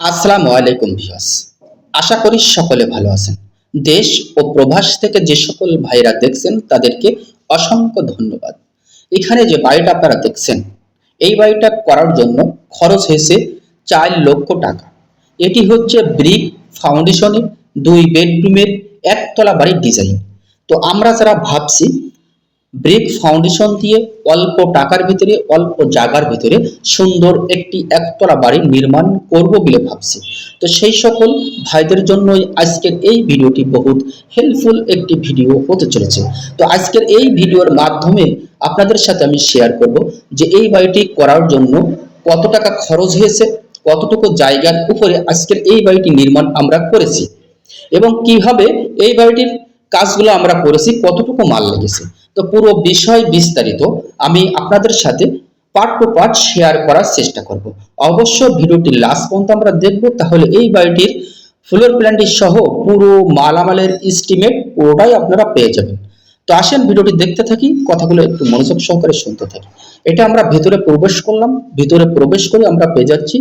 আসসালামু আলাইকুম ভিউয়ার্স। আশা করি সকলে ভালো আছেন। দেশ ও প্রবাস থেকে যে সকল ভাইরা দেখছেন, তাদেরকে অসংখ্য ধন্যবাদ। এখানে যে বাড়িটা আপনারা দেখছেন, এই বাড়িটা করার জন্য খরচ হয়েছে চার লক্ষ টাকা। এটি হচ্ছে ব্রিক ফাউন্ডেশনের দুই বেডরুমের একতলা বাড়ির ডিজাইন। তো আমরা যারা ভাবছি ব্রিক ফাউন্ডেশন দিয়ে অল্প টাকার ভিতরে, অল্প জায়গার ভিতরে সুন্দর একটি একতলা বাড়ির নির্মাণ করব বলে ভাবছি। তো সেই সকল ভাইদের জন্যই আজকের এই ভিডিওটি বহুত হেল্পফুল একটি ভিডিও হতে চলেছে। তো আজকের এই ভিডিওর মাধ্যমে আপনাদের সাথে আমি শেয়ার করব যে এই বাড়িটি করার জন্য কত টাকা খরচ হয়েছে, কতটুকু জায়গার উপরে আজকের এই বাড়িটি নির্মাণ আমরা করেছি এবং কীভাবে এই বাড়িটির কাজগুলো আমরা করেছি, কতটুকু মাল লেগেছে। তো পুরো বিষয় বিস্তারিত আমি আপনাদের সাথে পার্ট টু পার্ট শেয়ার করার চেষ্টা করব। অবশ্য ভিডিওটি লাস্ট পর্যন্ত আমরা দেখব, তাহলে এই বাড়িটির ফ্লোর প্ল্যানটি সহ পুরো মালামালের এস্টিমেট পুরোটাই আপনারা পেয়ে যাবেন। তো আসেন ভিডিওটি দেখতে থাকি, কথাগুলো একটু মনোযোগ সহকারে শুনতে থাকি। এটা আমরা ভেতরে প্রবেশ করলাম, ভিতরে প্রবেশ করে আমরা পেয়ে যাচ্ছি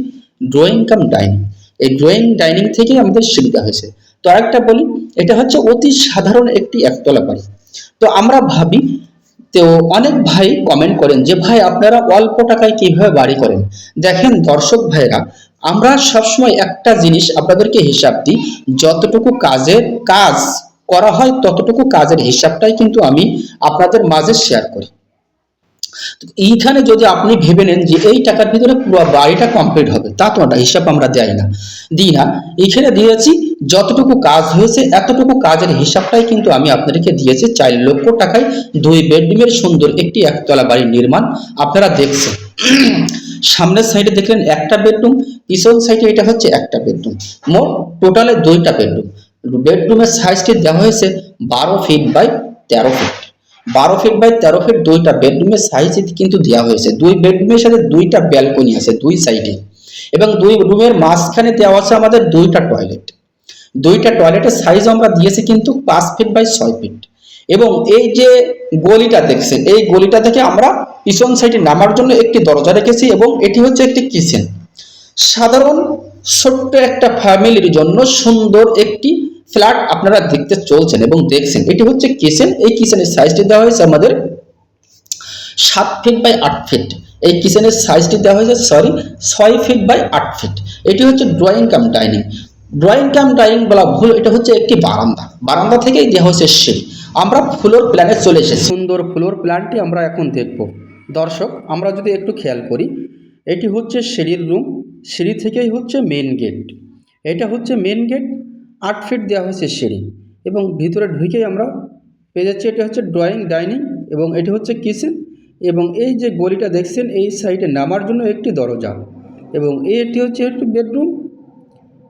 ড্রয়িং কাম ডাইনিং এই ড্রয়িং ডাইনিং থেকেই আমাদের সুবিধা হয়েছে। তো আরেকটা বলি, এটা হচ্ছে অতি সাধারণ একটি একতলা বাড়ি। তো আমরা ভাবি, তো অনেক ভাই কমেন্ট করেন যে, ভাই, আপনারা অল্প টাকায় কীভাবে বাড়ি করেন? দেখেন দর্শক ভাইরা আমরা সবসময় একটা জিনিস আপনাদেরকে হিসাব দিই, যতটুকু কাজের কাজ করা হয়, ততটুকু কাজের হিসাবটাই কিন্তু আমি আপনাদের মাঝে শেয়ার করি। এইখানে যদি আপনি ভেবে নেন যে, এই টাকার ভিতরে পুরো বাড়িটা কমপ্লিট হবে, তা তো না, হিসাব আমরা দেয় না। দিই না। এখানে দিয়েছি যতটুকু কাজ হয়েছে, এতটুকু কাজের হিসাবটাই কিন্তু আমি আপনাদেরকে দিয়েছি। চার লক্ষ টাকায় দুই বেডরুমের সুন্দর একটি একতলা বাড়ির নির্মাণ। আপনারা দেখছেন। সামনের সাইডে দেখলেন একটা বেডরুম, পিছন সাইডে এটা হচ্ছে একটা বেডরুম। মোট টোটালে দুইটা বেডরুম। বেডরুমের সাইজটি দেওয়া হয়েছে বারো ফিট বাই তেরো ফিট। বারো ফিট বাই তেরো ফিট দুইটা বেডরুমের সাইজ কিন্তু দেওয়া হয়েছে। দুই বেডরুমের সাথে দুইটা ব্যালকনি আছে দুই সাইডে। এবং দুই রুমের মাঝখানে দেওয়া আছে আমাদের দুইটা টয়লেট। দুইটা টয়লেটের সাইজ আমরা দিয়েছি কিন্তু পাঁচ ফিট বাই ছয় ফিট এবং এই যে গলিটা দেখছেন, এই গলিটা থেকে আমরা পিছন সাইডে নামার জন্য একটি দরজা রেখেছি এবং এটি হচ্ছে একটি কিচেন সাধারণ ছোট্ট একটা ফ্যামিলির জন্য সুন্দর একটি ফ্ল্যাট আপনারা দেখতে চলছেন এবং দেখছেন। এটি হচ্ছে কিচেন এই কিচেনের সাইজটি দেওয়া হয়েছে আমাদের সাত ফিট বাই আট ফিট এই কিচেনের সাইজটি দেওয়া হয়েছে সরি ছয় ফিট বাই আট ফিট এটি হচ্ছে drawing cum dining drawing cum dining বলা ভুল, এটা হচ্ছে একটি বারান্দা। বারান্দা থেকেই দেওয়া হয়েছে সিঁড়ি আমরা ফ্লোর প্ল্যানে চলে এসেছি। সুন্দর ফ্লোর প্ল্যানটি আমরা এখন দেখব। দর্শক, আমরা যদি একটু খেয়াল করি, এটি হচ্ছে সিঁড়ির রুম। সিঁড়ি থেকেই হচ্ছে মেন গেট এটা হচ্ছে মেন গেট আট ফিট দেওয়া হয়েছে সিঁড়ি। এবং ভিতরে ঢুকেই আমরা পেয়ে যাচ্ছি, এটা হচ্ছে ড্রয়িং ডাইনিং এবং এটি হচ্ছে কিচেন এবং এই যে গলিটা দেখছেন, এই সাইডে নামার জন্য একটি দরজা। এবং এটি হচ্ছে একটি বেডরুম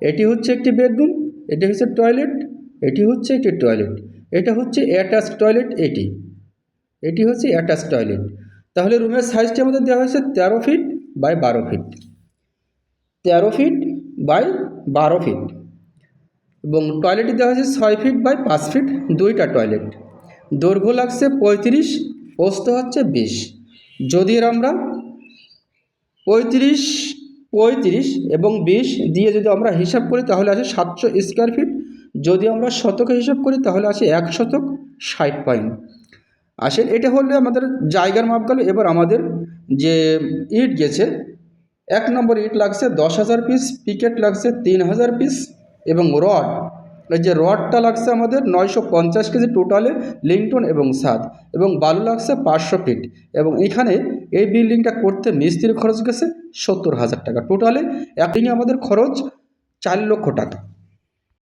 এটি হচ্ছে একটি বেডরুম, এটি হচ্ছে টয়লেট, এটি হচ্ছে একটি টয়লেট। এটা হচ্ছে অ্যাটাচ টয়লেট এটি। এটি হচ্ছে অ্যাটাচ টয়লেট। তাহলে রুমের সাইজটি আমাদের দেওয়া হয়েছে তেরো ফিট বাই বারো ফিট। তেরো ফিট বাই বারো ফিট। এবং টয়লেটটি দেওয়া হয়েছে ছয় ফিট বাই পাঁচ ফিট, দুইটা টয়লেট। দৈর্ঘ্য লাগছে পঁয়ত্রিশ, প্রস্থ হচ্ছে বিশ। যদি আমরা পঁয়ত্রিশ পঁয়ত্রিশ এবং বিশ দিয়ে যদি আমরা হিসাব করি, তাহলে আসে সাতশো স্কোয়ার ফিট যদি আমরা শতকে হিসাব করি, তাহলে আসে এক শতক ষাট পয়েন্ট আসেন, এটা হলে আমাদের জায়গার মাপ গেল এবার আমাদের যে ইট গেছে, এক নম্বর ইট লাগছে দশ হাজার পিস পিকেট লাগছে তিন হাজার পিস এবং রড যে রডটা লাগছে আমাদের নয়শো পঞ্চাশ কেজি টোটালে লিংটন এবং সাত এবং বালু লাগছে পাঁচশো ফিট, এবং এখানে এই বিল্ডিংটা করতে মিস্ত্রির খরচ গেছে সত্তর হাজার টাকা। টোটালে একদিনে আমাদের খরচ চার লক্ষ টাকা।